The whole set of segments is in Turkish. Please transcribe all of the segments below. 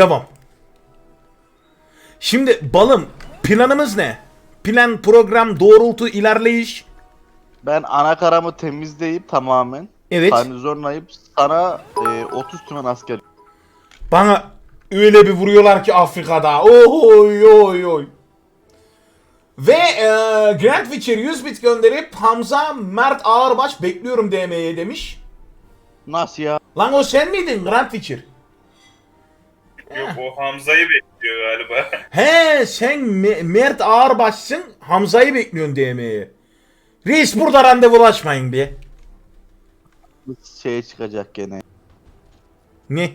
Devam. Şimdi balım planımız ne? Plan, program, doğrultu, ilerleyiş. Ben anakaramı temizleyip tamamen Evet. Tanrı sana e, 30 tümen asker. Bana öyle bir vuruyorlar ki Afrika'da. Oy oy oy. Ve e, Grand Witcher 100 bit gönderip Hamza Mert Ağırbaş bekliyorum DM'ye demiş. Nasıl ya? Lan o sen miydin Grand Witcher? Yok o Hamza'yı bekliyor galiba. He sen Me- Mert Ağırbaş'sın Hamza'yı bekliyorsun DM'ye. Reis burada randevulaşmayın bir. Şey çıkacak gene. Ne?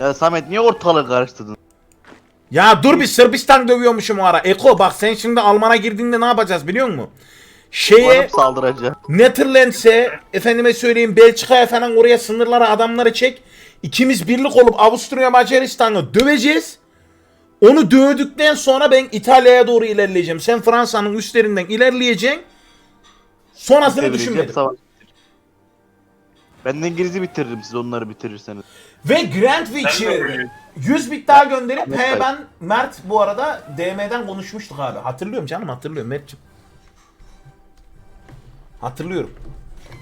Ya Samet niye ortalığı karıştırdın? Ya dur bir Sırbistan dövüyormuşum o ara. Eko bak sen şimdi Alman'a girdiğinde ne yapacağız biliyor musun? Şeye Varıp saldıracak. Netherlands'e efendime söyleyeyim Belçika'ya falan oraya sınırlara adamları çek. İkimiz birlik olup Avusturya Macaristan'ı döveceğiz. Onu dövdükten sonra ben İtalya'ya doğru ilerleyeceğim. Sen Fransa'nın üstlerinden ilerleyeceksin. Sonrasını düşünmedim. savaş. Ben de İngiliz'i bitiririm siz onları bitirirseniz. Ve vuruyorsun. 100 bit daha gönderip he ben Mert bu arada DM'den konuşmuştuk abi. Hatırlıyorum canım hatırlıyorum Mert'ciğim. Hatırlıyorum.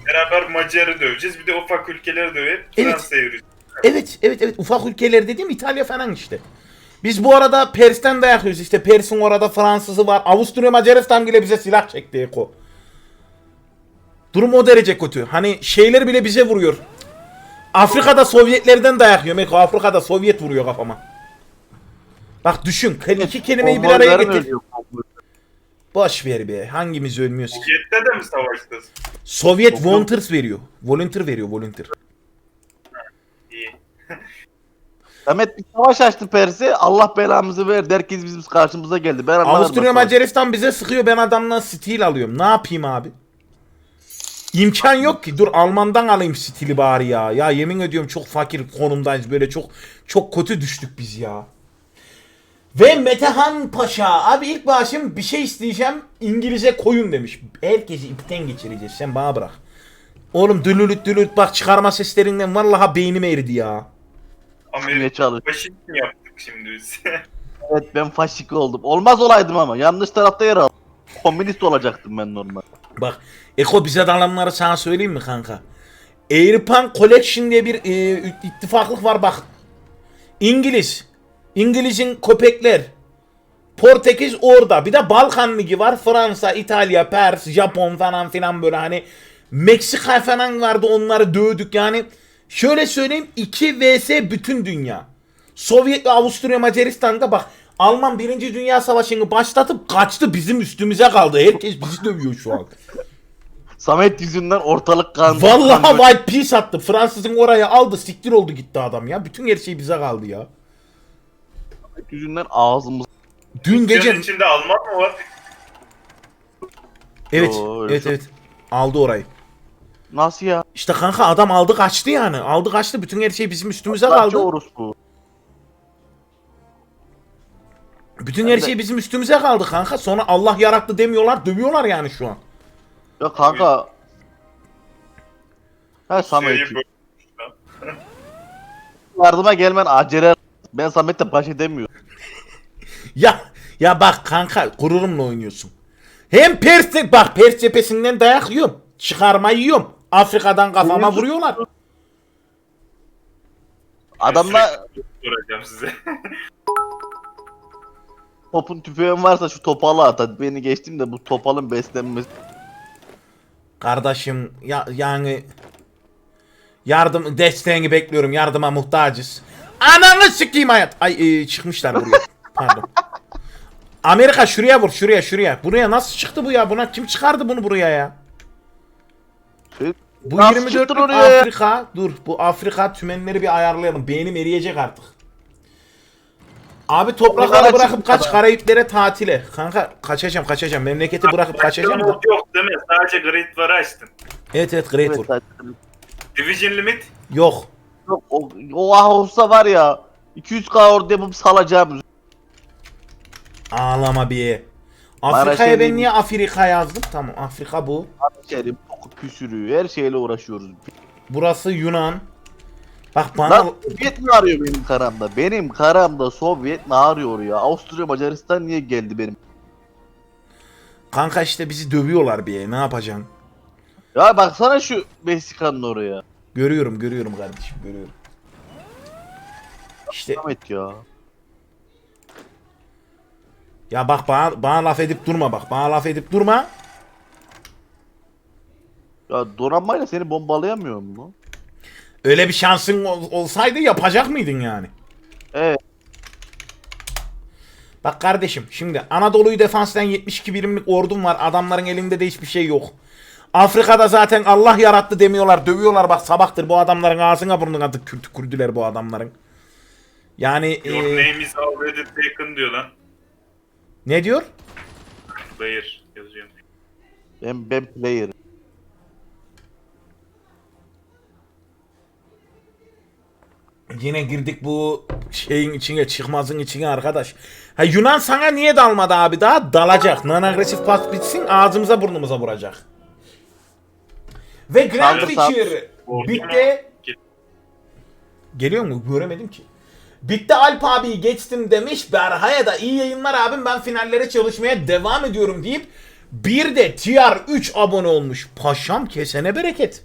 Beraber Macar'ı döveceğiz. Bir de ufak ülkeleri dövüp Evet. Fransa'ya yürüyeceğiz. Evet, evet, evet. Ufak ülkeler dediğim İtalya falan işte. Biz bu arada Pers'ten dayak yiyoruz. İşte Pers'in orada Fransızı var. Avusturya Macaristan bile bize silah çekti Eko. Durum o derece kötü. Hani şeyler bile bize vuruyor. Afrika'da Sovyetlerden dayak yiyorum Eko. Afrika'da Sovyet vuruyor kafama. Bak düşün. iki kelimeyi bir araya getir. Boş ver be. Hangimiz ölmüyoruz ki? Sovyet'te de mi savaştınız? Sovyet volunteers veriyor. Volunteer veriyor, volunteer. İyi. Samet bir savaş açtı Pers'e. Allah belamızı verdi. Herkes bizim karşımıza geldi. Ben anlamadım. Avusturya Macaristan bize sıkıyor ben adamdan stil alıyorum. Ne yapayım abi? İmkan yok ki. Dur Alman'dan alayım stili bari ya. Ya yemin ediyorum çok fakir konumdayız. Böyle çok çok kötü düştük biz ya. Ve Metehan Paşa. Abi ilk başım bir şey isteyeceğim. İngilizce koyun demiş. Herkesi ipten geçireceğiz. Sen bana bırak. Oğlum dülülüt dülülüt bak çıkarma seslerinden vallahi beynim eridi ya. Amerika çalış? faşizm yaptık şimdi biz. Evet ben faşik oldum. Olmaz olaydım ama. Yanlış tarafta yer aldım. Komünist olacaktım ben normal. Bak Eko bize dalanları sana söyleyeyim mi kanka? Airpan Collection diye bir e, ittifaklık var bak. İngiliz. İngiliz'in köpekler. Portekiz orada. Bir de Balkan Ligi var. Fransa, İtalya, Pers, Japon falan filan böyle hani Meksika falan vardı onları dövdük yani. Şöyle söyleyeyim 2 vs bütün dünya. Sovyet ve Avusturya Macaristan'da bak Alman 1. Dünya Savaşı'nı başlatıp kaçtı bizim üstümüze kaldı. Herkes bizi dövüyor şu an. Samet yüzünden ortalık kan. Vallahi White Peace attı. Fransızın oraya aldı siktir oldu gitti adam ya. Bütün her şey bize kaldı ya. Samet yüzünden ağzımız. Dün Gece... içinde Alman mı var? Evet Yo, evet çok- evet. Aldı orayı. Nasıl ya? İşte kanka adam aldı kaçtı yani. Aldı kaçtı. Bütün her şey bizim üstümüze kaldı. orospu. Bütün her şey bizim üstümüze kaldı kanka. Sonra Allah yarattı demiyorlar. Dövüyorlar yani şu an. Ya kanka. Ha Samet. Şeyi böyle- Yardıma gelmen acele. Ben Samet'le baş edemiyorum. Ya ya bak kanka gururumla oynuyorsun. Hem Pers bak Pers cephesinden dayak yiyorum. Çıkarma yiyorum. Afrika'dan kafama vuruyorlar. Adamla soracağım size. topun tüfeğin varsa şu topalı at. Hadi beni geçtim de bu topalın beslenmesi. Kardeşim ya yani yardım desteğini bekliyorum. Yardıma muhtacız. Ananı sikeyim hayat. Ay e, çıkmışlar buraya. Pardon. Amerika şuraya vur şuraya şuraya. Buraya nasıl çıktı bu ya? Buna kim çıkardı bunu buraya ya? Şey, Bu Nasıl 24 çıktın oraya ya? Afrika. Dur bu Afrika tümenleri bir ayarlayalım. Beynim eriyecek artık. Abi toprakları Oralara bırakıp çıktı kaç adam. Karayipleri tatile. Kanka kaçacağım kaçacağım. Memleketi bırakıp kaçacağım da. Yok yok değil mi? Sadece Great War'ı açtın. Evet evet Great War. Division Limit Yok. Yok, o, o ah olsa var ya 200k orada yapıp salacağım. Ağlama bir. Afrika'ya ben niye Afrika yazdım? Tamam Afrika bu. Şerim, püsürüğü her şeyle uğraşıyoruz. Burası Yunan. Bak bana Lan Sovyet mi arıyor benim karamda? Benim karamda Sovyet mi arıyor ya? Avusturya Macaristan niye geldi benim? kanka işte bizi dövüyorlar bir ne yapacaksın? Ya baksana şu Meksika'nın oraya. Görüyorum görüyorum kardeşim görüyorum. İşte Ahmet ya. ya bak bana, bana laf edip durma bak bana laf edip durma. Ya donanmayla seni bombalayamıyor mu? Öyle bir şansın ol- olsaydı yapacak mıydın yani? Evet. Bak kardeşim şimdi Anadolu'yu defanstan 72 birimlik ordum var. Adamların elinde de hiçbir şey yok. Afrika'da zaten Allah yarattı demiyorlar. Dövüyorlar bak sabahtır bu adamların ağzına burnuna tık kürdüler bu adamların. Yani Your e, name is already taken diyor lan. ne diyor? Player yazıyor. Ben, ben player. Yine girdik bu şeyin içine çıkmazın içine arkadaş. Ha Yunan sana niye dalmadı abi daha? Dalacak. Non agresif pas bitsin ağzımıza burnumuza vuracak. Ve Grand Ortama bitti. Geliyor mu? Göremedim ki. Bitti Alp abi geçtim demiş. Berha'ya da iyi yayınlar abim ben finallere çalışmaya devam ediyorum deyip bir de TR3 abone olmuş. Paşam kesene bereket.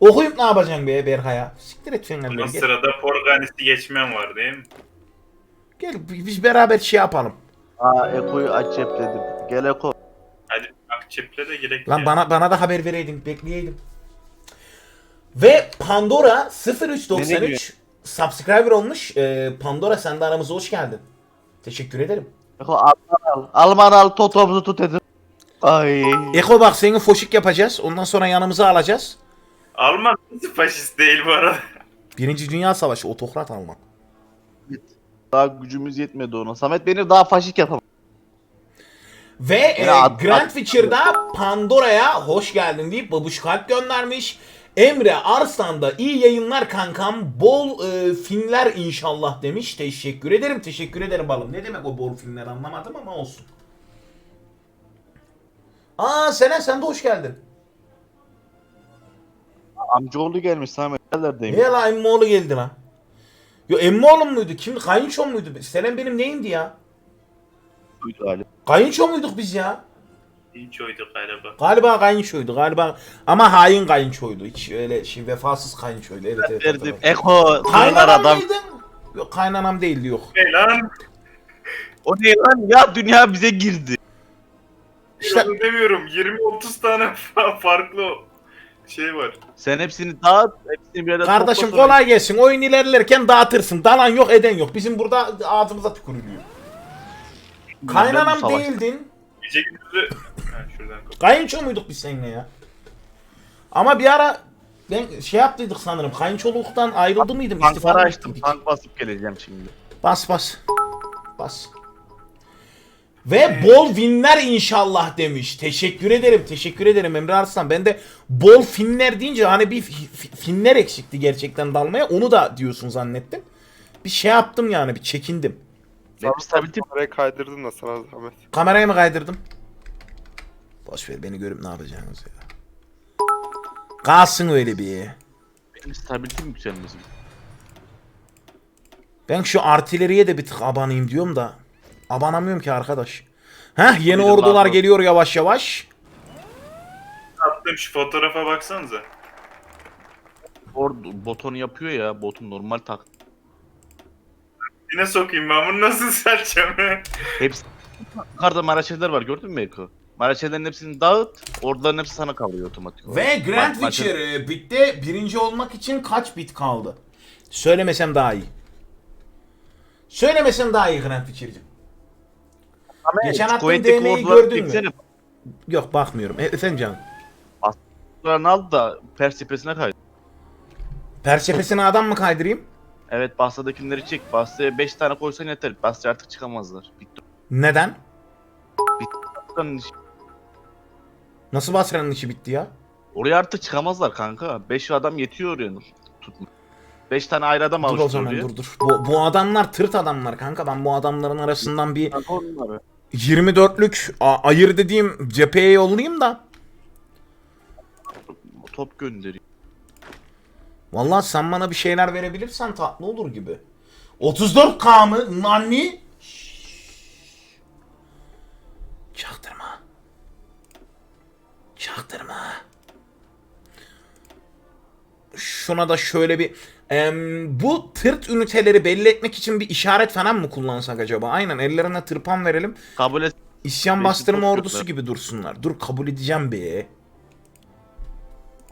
Okuyup ne yapacaksın be Berha'ya? Siktir et Ama finalleri. Gel, sırada Porganis'i geçmem var değil mi? gel biz beraber şey yapalım. Aa Eko'yu aç cepledim. Gel Eko. Hadi Akçep'le de gerek Lan yok. bana bana da haber vereydin, bekleyeydin. Ve Pandora Ne 0393 subscriber olmuş. Ee, Pandora sen de aramıza hoş geldin. Teşekkür ederim. Eko Alman al. Alman al totomuzu tut dedim. Ay. Eko bak seni foşik yapacağız. Ondan sonra yanımıza alacağız. Alman nasıl faşist değil bu arada. Birinci Dünya Savaşı otokrat Alman. Daha gücümüz yetmedi ona. Samet beni daha faşik yapamaz. Ve e, ad- Grand ad- Feature'da Pandora'ya hoş geldin deyip babuş kalp göndermiş. Emre Arslan da iyi yayınlar kankam. Bol e, filmler inşallah demiş. Teşekkür ederim. Teşekkür ederim balım. Ne demek o bol filmler anlamadım ama olsun. Aa Senen sen de hoş geldin. Amcaoğlu gelmiş Samet. Nerelerdeyim? Ne la emmoğlu geldi lan. Yo emmoğlum muydu? Kimdi? Kayınçom muydu? Senen benim neyimdi ya? Buydu galiba. Kayınço muyduk biz ya? Hiç oydu galiba. Galiba kayınçoydu galiba. Ama hain kayınçoydu. Hiç öyle şey vefasız kayınçoydu. Evet evet. Verdim. hatırladım. Eko. Kaynar Kaynanam adam. mıydın? Yok kaynanam değildi yok. Hey lan. O ne lan ya dünya bize girdi. İşte Onu demiyorum. 20-30 tane fa- farklı şey var. Sen hepsini dağıt. Hepsini bir arada kardeşim topla sonra- kolay gelsin. Oyun ilerlerken dağıtırsın. Dalan yok eden yok. Bizim burada ağzımıza tükürülüyor. Kaynanam savaş- değildin. Gece gündüzü... Ha şuradan kapat. Kayınço muyduk biz seninle ya? Ama bir ara ben şey yaptıydık sanırım. Kayınçoluktan ayrıldı mıydım? İstifa Tankları mı açtım. ettiydik? Tank basıp geleceğim şimdi. Bas bas. Bas. Ve bol finler inşallah demiş. Teşekkür ederim. Teşekkür ederim Emre Arslan. Ben de bol finler deyince hani bir fi- fi- finler eksikti gerçekten dalmaya. Onu da diyorsun zannettim. Bir şey yaptım yani bir çekindim. Benim stabilitim Oraya kaydırdın da sana zahmet. Kamerayı mı kaydırdım? Boş ver beni görüp ne yapacaksınız ya. Kalsın öyle bir. benim stabilitem yükselmesin. Ben şu artilleriye de bir tık abanayım diyorum da. Abanamıyorum ki arkadaş. Heh yeni Buyurun ordular abi. geliyor yavaş yavaş. Attım şu fotoğrafa baksanıza. Ordu botonu yapıyor ya. Botun normal tak. Yine sokayım ben bunu nasıl sereceğim? Hepsi yukarıda maraşeler var gördün mü Eko? Maraşelerin hepsini dağıt. Orduların hepsi sana kalıyor otomatik olarak. Ve Grand Ma- Witcher e, bitti. Birinci olmak için kaç bit kaldı? Söylemesem daha iyi. Söylemesem daha iyi Grand Witcher'cim. Ama Geçen DM'yi orduları gördün mü? çeksene. Yok bakmıyorum. E, efendim canım. Ordularını al da Pers cephesine kay. Persephesine adam mı kaydırayım? Evet Basra'dakileri çek. Basra'ya 5 tane koysan yeter. Basra artık çıkamazlar. Bitti. Neden? Lan Nasıl Basra'nın işi bitti ya? Oraya artık çıkamazlar kanka. 5 adam yetiyor oraya tutma. 5 tane ayrı adam Dur o zaman oraya. dur dur. Bu, bu adamlar tırt adamlar kanka. Ben bu adamların arasından bir Kanka onları. 24'lük a- ayır dediğim cepheye yollayayım da. Top gönderiyor. Vallahi sen bana bir şeyler verebilirsen tatlı olur gibi. 34k mı? Nani? Çaktırma. Çaktırma. Şuna da şöyle bir Em, bu tırt üniteleri belli etmek için bir işaret falan mı kullansak acaba? Aynen ellerine tırpan verelim. Kabul et. İsyan bastırma ordusu gibi dursunlar. Dur kabul edeceğim be.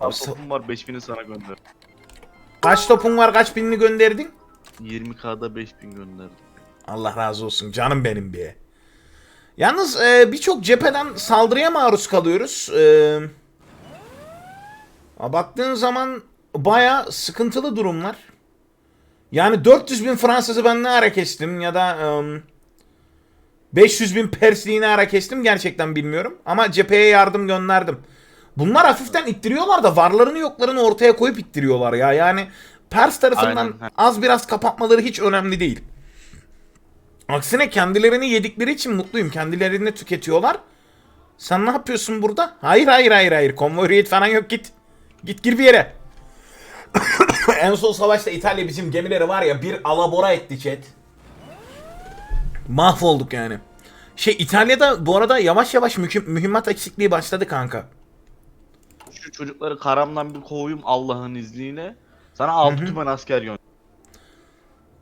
Abi topum var 5000'i sana gönder. Kaç topun var kaç binini gönderdin? 20k'da 5000 gönderdim. Allah razı olsun canım benim be. Yalnız e, birçok cepheden saldırıya maruz kalıyoruz. E, baktığın zaman baya sıkıntılı durumlar. Yani 400 bin Fransızı ben ne ara kestim ya da e, 500 bin Persliği ne ara kestim gerçekten bilmiyorum. Ama cepheye yardım gönderdim. Bunlar hafiften ittiriyorlar da varlarını yoklarını ortaya koyup ittiriyorlar ya. Yani Pers tarafından Aynen. az biraz kapatmaları hiç önemli değil. Aksine kendilerini yedikleri için mutluyum. Kendilerini tüketiyorlar. Sen ne yapıyorsun burada? Hayır hayır hayır hayır. Konvoy falan yok git. Git gir bir yere. en son savaşta İtalya bizim gemileri var ya bir alabora etti chat. Mahvolduk yani. Şey İtalya'da bu arada yavaş yavaş mühim- mühimmat eksikliği başladı kanka. Şu çocukları karamdan bir kovayım Allah'ın izniyle. Sana 6 tümen asker gönder.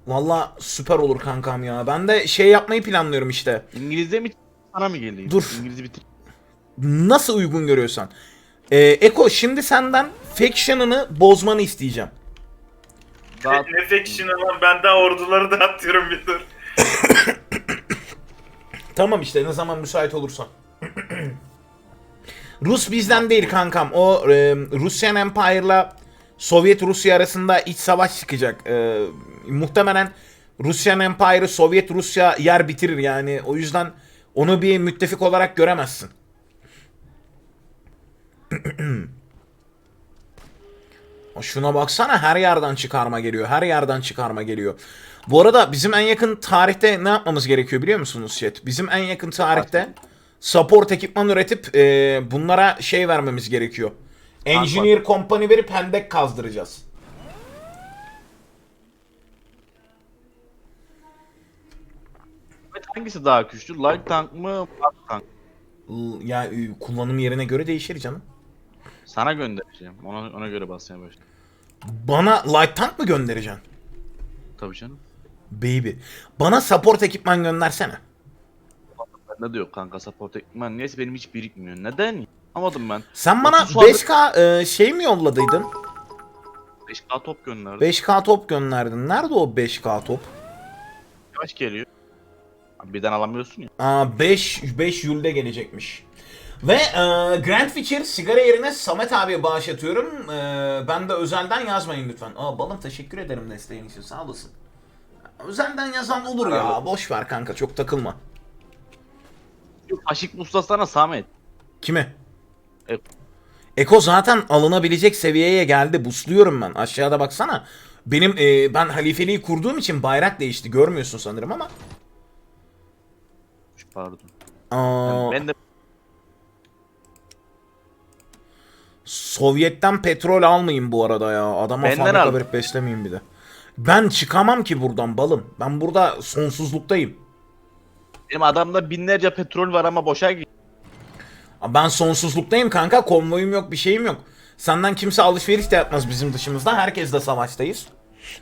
Valla süper olur kankam ya. Ben de şey yapmayı planlıyorum işte. İngilizce mi sana mı geleyim? Dur. İngilizce bitir. Nasıl uygun görüyorsan. Ee, Eko şimdi senden faction'ını bozmanı isteyeceğim. Daha Ne faction lan ben daha orduları da atıyorum bir dur. Tamam işte ne zaman müsait olursan. Rus bizden değil kankam. O e, Russian Empire'la Sovyet Rusya arasında iç savaş çıkacak. E, muhtemelen Russian Empire'ı Sovyet Rusya yer bitirir yani. O yüzden onu bir müttefik olarak göremezsin. Şuna baksana her yerden çıkarma geliyor. Her yerden çıkarma geliyor. Bu arada bizim en yakın tarihte ne yapmamız gerekiyor biliyor musunuz chat? Bizim en yakın tarihte support ekipman üretip e, bunlara şey vermemiz gerekiyor. Engineer company verip hendek kazdıracağız. hangisi daha güçlü? Light tank mı? Mark tank. L- Ya kullanım yerine göre değişir canım. Sana göndereceğim. Ona ona göre basmaya başla. Bana light tank mı göndereceksin? Tabii canım. Baby. Bana support ekipman göndersene. Bende de yok kanka support ekipman. Neyse benim hiç birikmiyor. Neden? Anlamadım ben. Sen bana 30 saldırı- 5K e, şey mi yolladıydın? 5K top gönderdim. 5K top gönderdin. Nerede o 5K top? Kaç geliyor? Birden alamıyorsun ya. Aa 5 5 Yul'de gelecekmiş. Ve e, Grand Feature sigara yerine Samet abiye bağış atıyorum. E, ben de özelden yazmayın lütfen. Aa balım teşekkür ederim desteğin için sağ olasın. Özelden yazan olur ya. Boş ver kanka çok takılma. Aşık ustasana Samet. Kime? Eko. Eko zaten alınabilecek seviyeye geldi. Busluyorum ben. Aşağıda baksana. Benim e, ben halifeliği kurduğum için bayrak değişti. Görmüyorsun sanırım ama. Pardon. Aa, Ben de Sovyet'ten petrol almayayım bu arada ya. Adama Benden fabrika al. verip beslemeyeyim bir de. Ben çıkamam ki buradan balım. Ben burada sonsuzluktayım. benim adamda binlerce petrol var ama boşa gidiyor. Ben sonsuzluktayım kanka. Konvoyum yok bir şeyim yok. Senden kimse alışveriş de yapmaz bizim dışımızda. Herkes de savaştayız.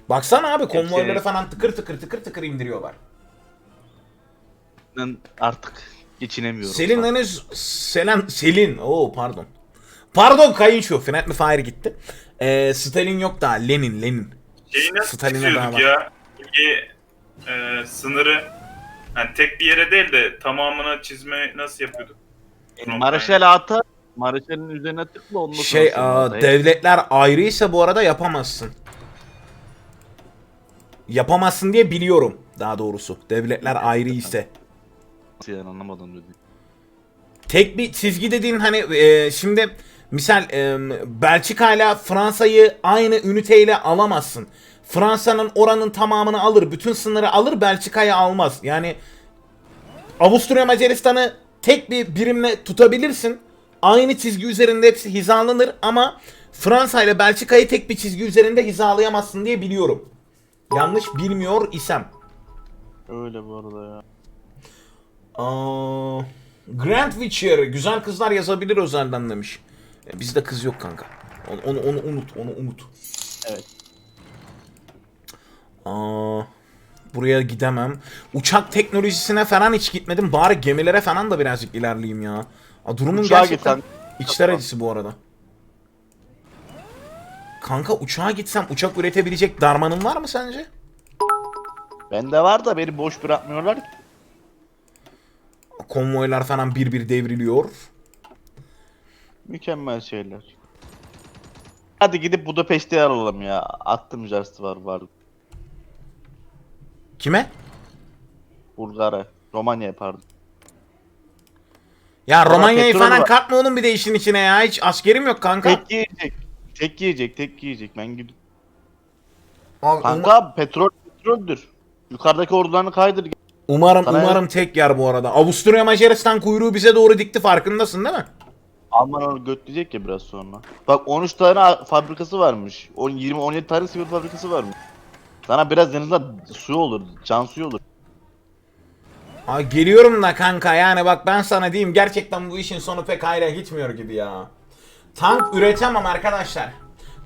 Baksana abi konvoyları falan tıkır tıkır tıkır tıkır indiriyorlar. Ben artık geçinemiyorum. Selin henüz Selen Selin. Oo pardon. Pardon kayınço. Friendly Fire gitti. Ee, Stalin yok daha. Lenin Lenin. Şeyi nasıl Stalin'e daha var. ya? Bölge e, sınırı yani tek bir yere değil de tamamına çizme nasıl yapıyorduk? Mareşal ata Mareşal'in üzerine tıkla sonra Şey aa, devletler ayrıysa bu arada yapamazsın. Yapamazsın diye biliyorum daha doğrusu. Devletler ayrı ise. Yani anlamadım dedi. Tek bir çizgi dediğin hani e, şimdi misal e, Belçika ile Fransa'yı aynı üniteyle alamazsın. Fransa'nın oranın tamamını alır, bütün sınırı alır, Belçika'yı almaz. Yani Avusturya Macaristan'ı tek bir birimle tutabilirsin. Aynı çizgi üzerinde hepsi hizalanır ama Fransa ile Belçika'yı tek bir çizgi üzerinde hizalayamazsın diye biliyorum. Yanlış bilmiyor isem. Öyle bu arada ya. Aa, Grand Witcher güzel kızlar yazabilir özelden demiş. E, bizde kız yok kanka. Onu, onu, onu unut, onu unut. Evet. Aa, buraya gidemem. Uçak teknolojisine falan hiç gitmedim. Bari gemilere falan da birazcık ilerleyeyim ya. Aa, durumun Uçağa gerçekten gitsen- içler acısı bu arada. Kanka uçağa gitsem uçak üretebilecek darmanın var mı sence? Bende var da beni boş bırakmıyorlar. Konvoylar falan bir bir devriliyor. Mükemmel şeyler. Hadi gidip Budapeşte yer alalım ya. Attım jarsı var var. Kime? Bulgar'a. Romanya pardon. Ya Ama Romanya'yı petrol falan var. katma oğlum bir de işin içine ya. Hiç askerim yok kanka. Tek yiyecek. Tek yiyecek, tek yiyecek. Ben gidip. Abi, Kanka petrol petroldür. Yukarıdaki ordularını kaydır. Umarım Sana- umarım tek yer bu arada. Avusturya Macaristan kuyruğu bize doğru dikti farkındasın değil mi? Alman onu götleyecek ya biraz sonra. Bak 13 tane fabrikası varmış. 10 20 17 tane sivil fabrikası varmış. Sana biraz denizde suyu olur, can suyu olur. Aa, geliyorum da kanka yani bak ben sana diyeyim gerçekten bu işin sonu pek hayra gitmiyor gibi ya. Tank üretemem arkadaşlar.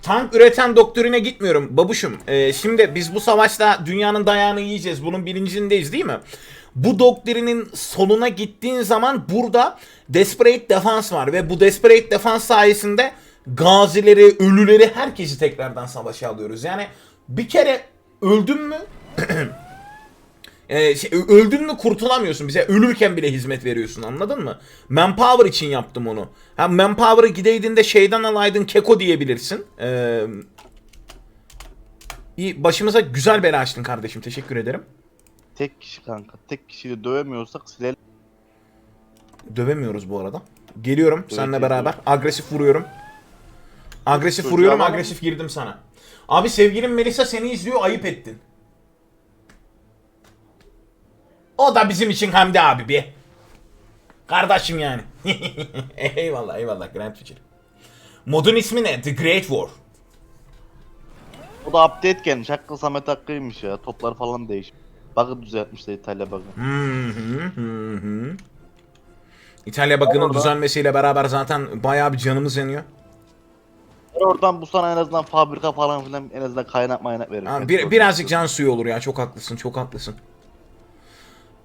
Tank üreten doktorine gitmiyorum babuşum. Ee, şimdi biz bu savaşta dünyanın dayağını yiyeceğiz. Bunun bilincindeyiz değil mi? Bu doktrinin sonuna gittiğin zaman burada Desperate Defense var ve bu Desperate Defense sayesinde gazileri, ölüleri herkesi tekrardan savaşa alıyoruz. Yani bir kere öldün mü Ee, şey, öldün mü kurtulamıyorsun. Bize ölürken bile hizmet veriyorsun anladın mı? Manpower için yaptım onu. Ha Manpower'ı gideydin de şeyden alaydın Keko diyebilirsin. Ee, başımıza güzel bela açtın kardeşim. Teşekkür ederim. Tek kişi kanka. Tek kişiyle dövemiyorsak silelim. Dövemiyoruz bu arada. Geliyorum seninle geliyorum. beraber. Agresif vuruyorum. Agresif Çocuğa vuruyorum, bak. agresif girdim sana. Abi sevgilim Melisa seni izliyor, ayıp ettin. O da bizim için Hamdi abi bir. Kardeşim yani. eyvallah eyvallah Grand Future. Modun ismi ne? The Great War. O da update gelmiş. Hakkı Samet Hakkı'ymış ya. Toplar falan değişmiş. Bug'ı düzeltmişler İtalya bug'ı. Hı hı hı hı. İtalya bakının Orada- düzelmesiyle beraber zaten bayağı bir canımız yanıyor. Oradan bu sana en azından fabrika falan filan en azından kaynak maynak verir. Ha, bir, birazcık can suyu olur ya çok haklısın çok haklısın.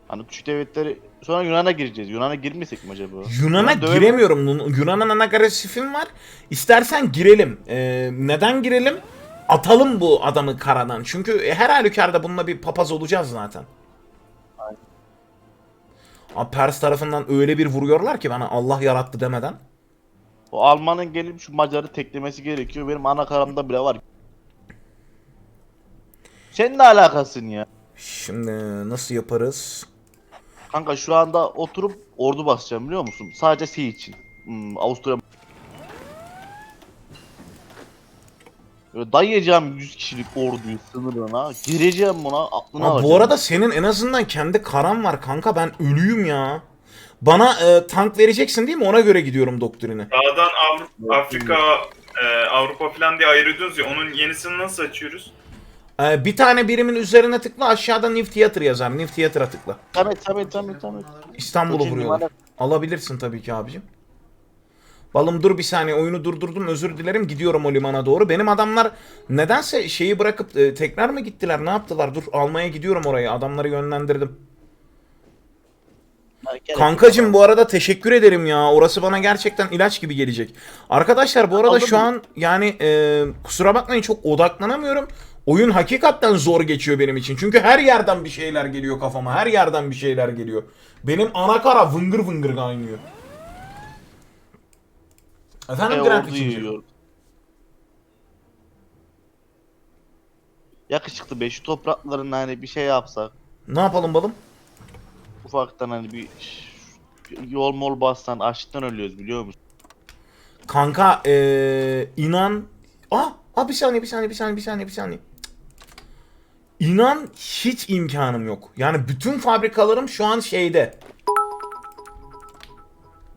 Hani küçük devletleri sonra Yunan'a gireceğiz. Yunan'a girmesek mi acaba? Yunan'a Yunan dövemi- giremiyorum. Yun- Yunan'ın ana agresifim var. İstersen girelim. Ee, neden girelim? Atalım bu adamı karadan. Çünkü her halükarda bununla bir papaz olacağız zaten. Abi Pers tarafından öyle bir vuruyorlar ki bana Allah yarattı demeden. O Alman'ın gelip şu Macar'ı teklemesi gerekiyor. Benim ana karamda bile var. Senin ne alakasın ya? Şimdi nasıl yaparız? Kanka şu anda oturup ordu basacağım biliyor musun? Sadece şey için. Hmm, Avusturya Böyle dayayacağım 100 kişilik orduyu sınırına. Gireceğim buna alacağım. bu arada senin en azından kendi karan var kanka ben ölüyüm ya. Bana e, tank vereceksin değil mi? Ona göre gidiyorum doktrine. Dağdan Avrupa, Afrika, e, Avrupa falan diye ayırıyordunuz ya onun yenisini nasıl açıyoruz? E, bir tane birimin üzerine tıkla aşağıda New Theater yazar. New Theater'a tıkla. Samet Samet Samet Samet. İstanbul'u Koçin vuruyorlar. limanı- Alabilirsin tabii ki abicim. Balım dur bir saniye oyunu durdurdum özür dilerim gidiyorum o limana doğru. Benim adamlar nedense şeyi bırakıp e, tekrar mı gittiler ne yaptılar dur almaya gidiyorum orayı adamları yönlendirdim. Kankacım bu arada teşekkür ederim ya orası bana gerçekten ilaç gibi gelecek. Arkadaşlar bu arada şu an yani e, kusura bakmayın çok odaklanamıyorum. Oyun hakikaten zor geçiyor benim için. Çünkü her yerden bir şeyler geliyor kafama. Her yerden bir şeyler geliyor. Benim ana kara vıngır vıngır kaynıyor. Efendim E, Grand ordu yiyor. Yakışıklı be şu toprakların hani bir şey yapsak. Ne yapalım balım? Ufaktan hani bir yol mol bassan açlıktan ölüyoruz biliyor musun? Kanka eee inan... Ah, ah bir saniye bir saniye bir saniye bir saniye bir saniye. İnan hiç imkanım yok. Yani bütün fabrikalarım şu an şeyde.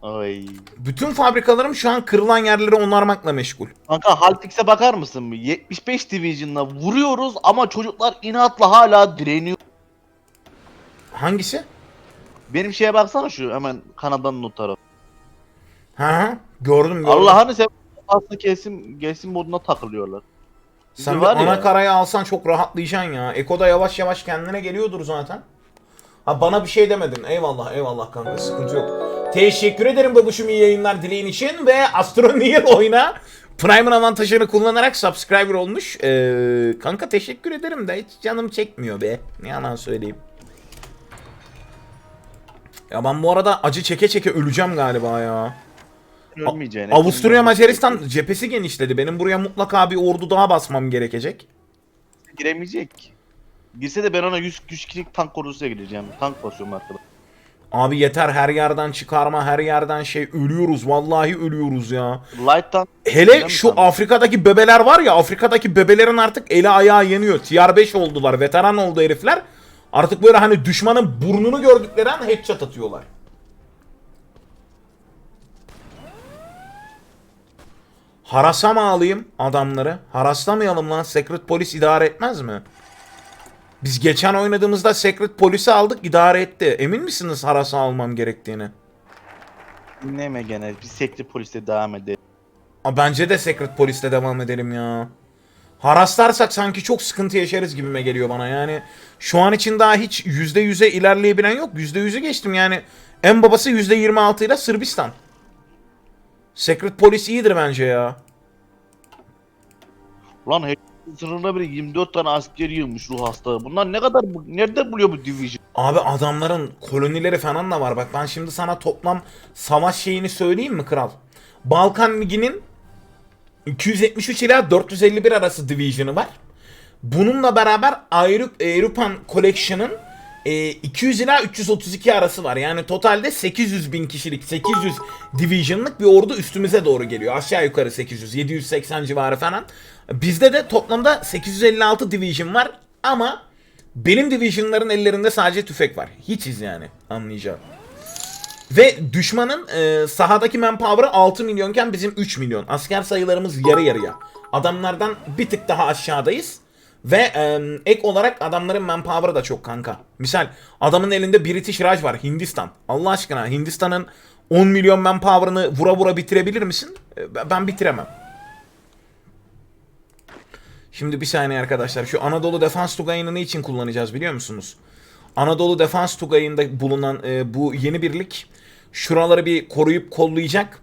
Ay. Bütün fabrikalarım şu an kırılan yerleri onarmakla meşgul. Kanka Halfix'e bakar mısın? 75 Division'la vuruyoruz ama çocuklar inatla hala direniyor. Hangisi? Benim şeye baksana şu hemen Kanada'nın o tarafı. Ha. Gördüm gördüm. Allah'ını seversen aslında kesim gelsin moduna takılıyorlar. Sen bir var ana ya. karayı alsan çok rahatlayacaksın ya. Eko'da yavaş yavaş kendine geliyordur zaten. Ha bana bir şey demedin. Eyvallah eyvallah kanka sıkıntı yok. Teşekkür ederim babuşum iyi yayınlar dileğin için ve Astroneer oyuna Prime'ın avantajını kullanarak subscriber olmuş. Ee, kanka teşekkür ederim de hiç canım çekmiyor be. Ne yalan söyleyeyim. Ya ben bu arada acı çeke çeke öleceğim galiba ya. Ölmeyeceğine. Avusturya Macaristan cephesi genişledi. Benim buraya mutlaka bir ordu daha basmam gerekecek. giremeyecek. Girse de ben ona 100 100 kişilik tank ordusuna gireceğim. Tank basıyorum arkada. Abi yeter her yerden çıkarma, her yerden şey ölüyoruz. Vallahi ölüyoruz ya. Light tank Hele şu? Afrika'daki bebeler var ya, Afrika'daki bebelerin artık eli ayağı yanıyor. Tier 5 oldular, veteran oldu herifler. Artık böyle hani düşmanın burnunu gördükleri an headshot atıyorlar. Harasa mı alayım adamları? Haraslamayalım lan. Secret Polis idare etmez mi? Biz geçen oynadığımızda Secret Polis'i aldık idare etti. Emin misiniz harasa almam gerektiğini? dinleme gene. Biz sekli poliste devam edelim. Aa, bence de Secret Polis'te devam edelim ya. Haraslarsak sanki çok sıkıntı yaşarız gibime geliyor bana yani. Şu an için daha hiç %100'e ilerleyebilen yok. %100'ü geçtim yani. En babası %26 ile Sırbistan. Secret Polis iyidir bence ya. Lan her sınırına bile 24 tane asker yığmış ruh hastalığı. Bunlar ne kadar nerede buluyor bu division? Abi adamların kolonileri falan da var. Bak ben şimdi sana toplam savaş şeyini söyleyeyim mi kral? Balkan Ligi'nin 273 ila 451 arası division'ı var. Bununla beraber Avrupa European Collection'ın e, 200 ila 332 arası var. Yani totalde 800 bin kişilik 800 division'lık bir ordu üstümüze doğru geliyor. Aşağı yukarı 800 780 civarı falan. Bizde de toplamda 856 division var ama benim division'ların ellerinde sadece tüfek var. Hiçiz yani anlayacağım. Ve düşmanın e, sahadaki manpower'ı 6 milyonken bizim 3 milyon. Asker sayılarımız yarı yarıya. Adamlardan bir tık daha aşağıdayız. Ve e, ek olarak adamların manpower'ı da çok kanka. Misal adamın elinde British Raj var Hindistan. Allah aşkına Hindistan'ın 10 milyon manpower'ını vura vura bitirebilir misin? E, ben bitiremem. Şimdi bir saniye arkadaşlar. Şu Anadolu Defans Tugayı'nı ne için kullanacağız biliyor musunuz? Anadolu Defans Tugayı'nda bulunan e, bu yeni birlik şuraları bir koruyup kollayacak.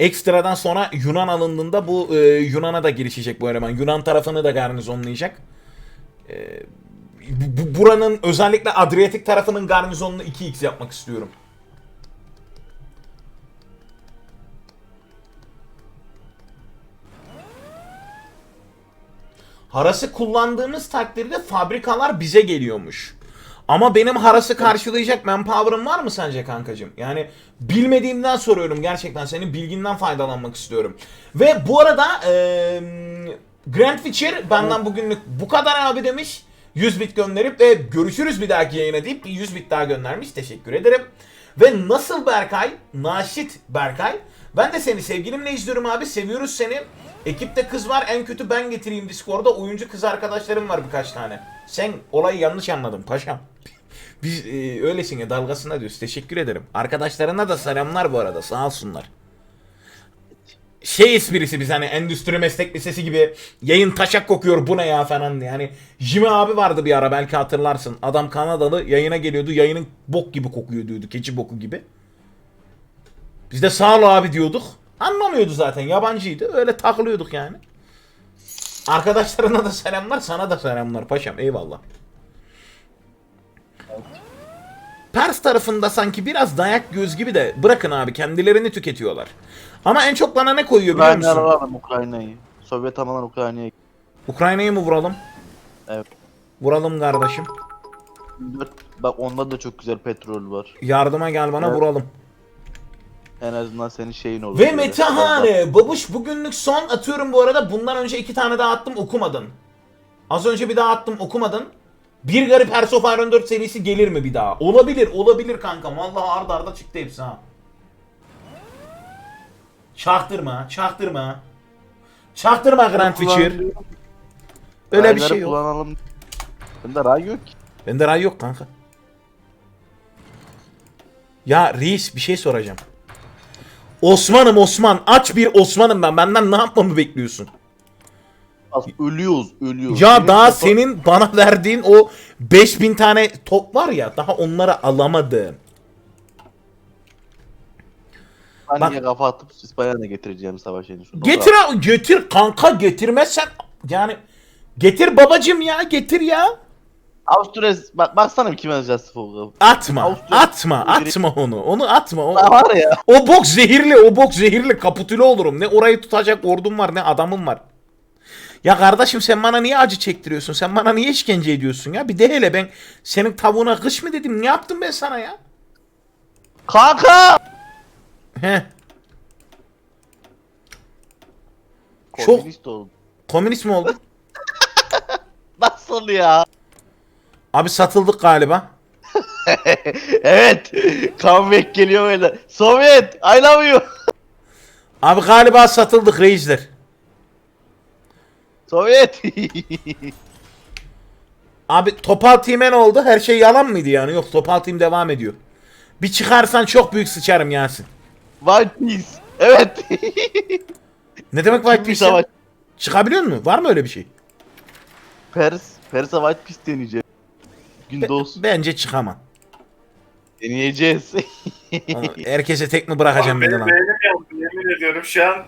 Ekstradan sonra Yunan alındığında bu e, Yunan'a da girişecek bu eleman. Yunan tarafını da garnizonlayacak. E, bu, bu- buranın özellikle Adriyatik tarafının garnizonunu 2x yapmak istiyorum. Harası kullandığımız takdirde fabrikalar bize geliyormuş. Ama benim harası karşılayacak manpower'ım var mı sence kankacığım? Yani bilmediğimden soruyorum gerçekten. Senin bilginden faydalanmak istiyorum. Ve bu arada eee Grand Witcher benden bugünlük bu kadar abi demiş. 100 bit gönderip ve görüşürüz bir dahaki yayına deyip bir 100 bit daha göndermiş. Teşekkür ederim. Ve nasıl Berkay? Naşit Berkay. Ben de seni sevgilimle izliyorum abi. Seviyoruz seni. Ekipte kız var. En kötü ben getireyim Discord'da. Oyuncu kız arkadaşlarım var birkaç tane. Sen olayı yanlış anladın paşam. Biz e, öylesin ya dalgasına diyoruz. Teşekkür ederim. Arkadaşlarına da selamlar bu arada. Sağ olsunlar. Şey esprisi biz hani endüstri meslek lisesi gibi yayın taşak kokuyor bu ne ya falan diye. Hani Jimmy abi vardı bir ara belki hatırlarsın. Adam Kanadalı yayına geliyordu. Yayının bok gibi kokuyor diyordu. Keçi boku gibi. Biz de sağ ol abi diyorduk. Anlamıyordu zaten yabancıydı. Öyle takılıyorduk yani. Arkadaşlarına da selamlar sana da selamlar paşam eyvallah. Pers tarafında sanki biraz dayak göz gibi de bırakın abi kendilerini tüketiyorlar. Ama en çok bana ne koyuyor biliyor Ukrayna'ya musun? alalım Ukrayna'yı. Sovyet havalar Ukrayna'ya. Ukrayna'yı mı vuralım? Evet. Vuralım kardeşim. Dört- Bak onda da çok güzel petrol var. Yardıma gel bana Evet. vuralım. En azından senin şeyin olur. Ve böyle. Metahane. Babuş bugünlük son atıyorum bu arada. Bundan önce iki tane daha attım okumadın. Az önce bir daha attım okumadın. Bir garip Hearts of Iron 4 serisi gelir mi bir daha? Olabilir olabilir kankam. Vallahi arda arda çıktı hepsi ha. Çaktırma, çaktırma. Çaktırma Grand Witcher. Öyle bir şey yok. Kullanalım. Bende ray yok ki. Bende ray yok kanka. Ya reis bir şey soracağım. Osman'ım Osman. Aç bir Osman'ım ben. Benden ne yapmamı bekliyorsun? Az ölüyoruz, ölüyoruz. Ya Benim daha kafa- senin bana verdiğin o 5000 tane top var ya daha onları alamadım. İspanya'ya kafa atıp İspanya'ya getireceğim savaş en son. Getir abi, getir kanka getirmezsen yani getir babacım ya getir ya. Avusturya bak baksana bir kime yazacağız. Atma Avusturya- atma atma onu onu atma. O, Var ya. o bok zehirli o bok zehirli kaputüle olurum. Ne orayı tutacak ordum var ne adamım var. Ya kardeşim sen bana niye acı çektiriyorsun? Sen bana niye işkence ediyorsun ya? Bir de hele ben senin tavuğuna kış mı dedim? Ne yaptım ben sana ya? Kanka! He. Çok- Komünist oldu. Komünist mi oldu? Nasıl ya? Abi satıldık galiba. evet. Comeback geliyor böyle. Sovyet, I love you. Abi galiba satıldık reisler. Sovyet. Abi Topal Team'e ne oldu? Her şey yalan mıydı yani? Yok Topal Team devam ediyor. Bir çıkarsan çok büyük sıçarım Yasin. One Piece. Evet. Ne demek White Piece savaş. Çıkabiliyor mu? Var mı öyle bir şey? Pers, Pers'e White Piece deneyeceğim. Gün Be- doğsun. bence çıkamam. Deneyeceğiz. Ama Herkese tek mi bırakacağım beni benim lan? beynim yandı yemin ediyorum şu an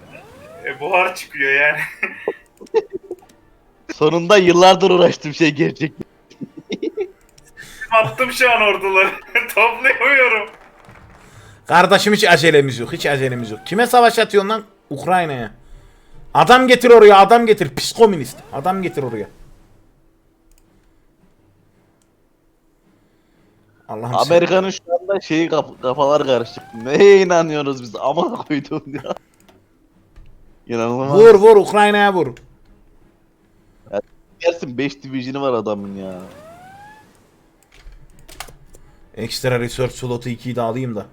e, buhar çıkıyor yani. Sonunda yıllardır uğraştığım şey gerçek. Attım şu an orduları. Toplayamıyorum. Kardeşim hiç acelemiz yok. Hiç acelemiz yok. Kime savaş atıyorsun lan? Ukrayna'ya. Adam getir oraya adam getir. Pis komünist. Adam getir oraya. Allah'ım sen- Amerika'nın şu anda şeyi kaf- kafalar karışık. Neye inanıyoruz biz? Ama koydum ya. İnanılmaz. Vur vur Ukrayna'ya vur. Dersin 5 division'ı var adamın ya. Ekstra research slotu 2'yi de alayım da.